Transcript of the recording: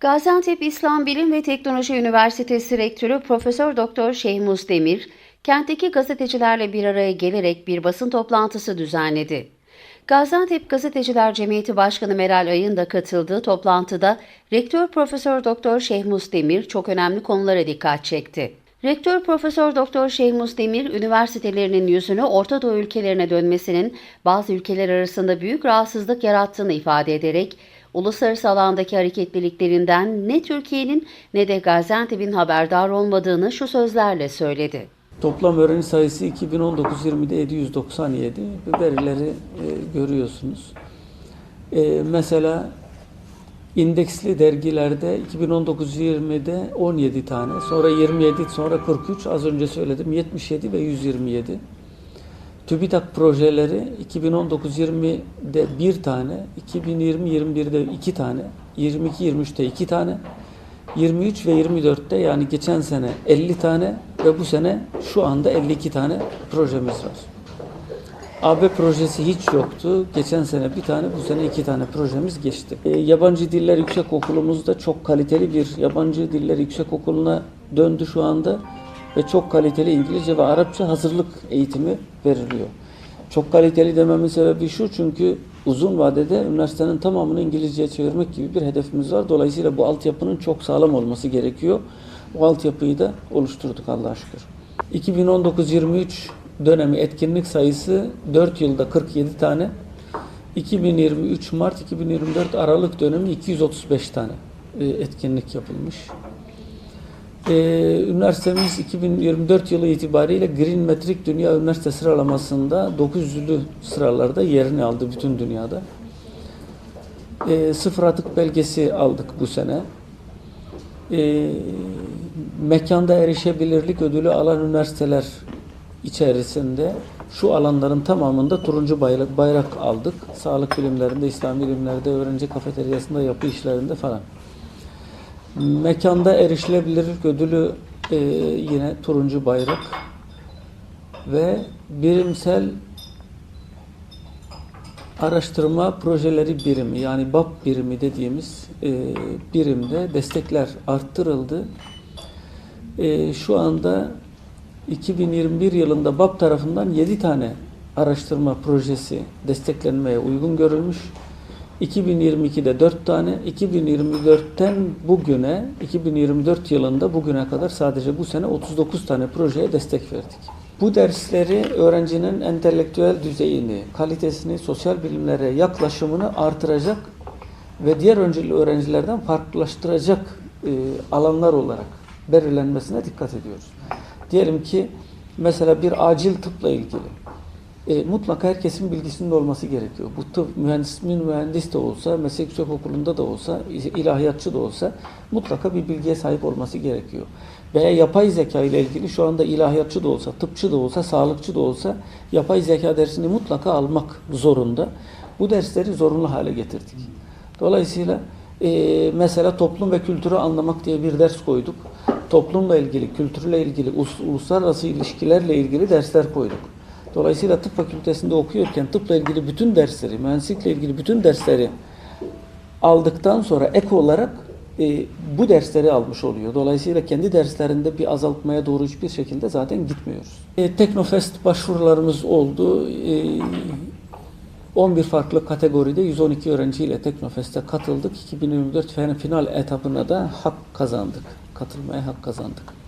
Gaziantep İslam Bilim ve Teknoloji Üniversitesi Rektörü Profesör Doktor Şehmuz Demir, kentteki gazetecilerle bir araya gelerek bir basın toplantısı düzenledi. Gaziantep Gazeteciler Cemiyeti Başkanı Meral Ay'ın da katıldığı toplantıda Rektör Profesör Doktor Şehmuz Demir çok önemli konulara dikkat çekti. Rektör Profesör Doktor Şehmuz Demir, üniversitelerinin yüzünü Orta Doğu ülkelerine dönmesinin bazı ülkeler arasında büyük rahatsızlık yarattığını ifade ederek, uluslararası alandaki hareketliliklerinden ne Türkiye'nin ne de Gaziantep'in haberdar olmadığını şu sözlerle söyledi. Toplam öğrenci sayısı 2019-20'de 797. Bu verileri e, görüyorsunuz. E, mesela indeksli dergilerde 2019-20'de 17 tane, sonra 27, sonra 43, az önce söyledim 77 ve 127. TÜBİTAK projeleri 2019-20'de bir tane, 2020-21'de iki tane, 22-23'te iki tane, 23 ve 24'te yani geçen sene 50 tane ve bu sene şu anda 52 tane projemiz var. AB projesi hiç yoktu. Geçen sene bir tane, bu sene iki tane projemiz geçti. E, yabancı Diller Yüksek Okulumuzda çok kaliteli bir yabancı diller yüksek okuluna döndü şu anda ve çok kaliteli İngilizce ve Arapça hazırlık eğitimi veriliyor. Çok kaliteli dememin sebebi şu çünkü uzun vadede üniversitenin tamamını İngilizceye çevirmek gibi bir hedefimiz var. Dolayısıyla bu altyapının çok sağlam olması gerekiyor. O altyapıyı da oluşturduk Allah'a şükür. 2019-23 dönemi etkinlik sayısı 4 yılda 47 tane. 2023 Mart 2024 Aralık dönemi 235 tane e, etkinlik yapılmış. Ee, üniversitemiz 2024 yılı itibariyle Green Metric Dünya Üniversite sıralamasında 900'lü sıralarda yerini aldı bütün dünyada. Ee, sıfır atık belgesi aldık bu sene. Ee, mekanda erişebilirlik ödülü alan üniversiteler içerisinde şu alanların tamamında turuncu bayrak, bayrak aldık. Sağlık bilimlerinde, İslam bilimlerde, öğrenci kafeteryasında, yapı işlerinde falan. Mekanda erişilebilirlik ödülü e, yine turuncu bayrak ve birimsel araştırma projeleri birimi yani BAP birimi dediğimiz e, birimde destekler arttırıldı. E, şu anda 2021 yılında BAP tarafından 7 tane araştırma projesi desteklenmeye uygun görülmüş. 2022'de 4 tane, 2024'ten bugüne, 2024 yılında bugüne kadar sadece bu sene 39 tane projeye destek verdik. Bu dersleri öğrencinin entelektüel düzeyini, kalitesini, sosyal bilimlere yaklaşımını artıracak ve diğer önceli öğrencilerden farklılaştıracak e, alanlar olarak belirlenmesine dikkat ediyoruz. Diyelim ki mesela bir acil tıpla ilgili e, mutlaka herkesin bilgisinin olması gerekiyor. Bu tıp mühendis, mühendis de olsa, meslek yüksek okulunda da olsa, ilahiyatçı da olsa mutlaka bir bilgiye sahip olması gerekiyor. Veya yapay zeka ile ilgili şu anda ilahiyatçı da olsa, tıpçı da olsa, sağlıkçı da olsa yapay zeka dersini mutlaka almak zorunda. Bu dersleri zorunlu hale getirdik. Dolayısıyla e, mesela toplum ve kültürü anlamak diye bir ders koyduk. Toplumla ilgili, kültürle ilgili, uluslararası ilişkilerle ilgili dersler koyduk. Dolayısıyla tıp fakültesinde okuyorken tıpla ilgili bütün dersleri, mühendislikle ilgili bütün dersleri aldıktan sonra ek olarak e, bu dersleri almış oluyor. Dolayısıyla kendi derslerinde bir azaltmaya doğru hiçbir şekilde zaten gitmiyoruz. E, Teknofest başvurularımız oldu. E, 11 farklı kategoride 112 öğrenciyle Teknofest'e katıldık. 2024 final etapına da hak kazandık. Katılmaya hak kazandık.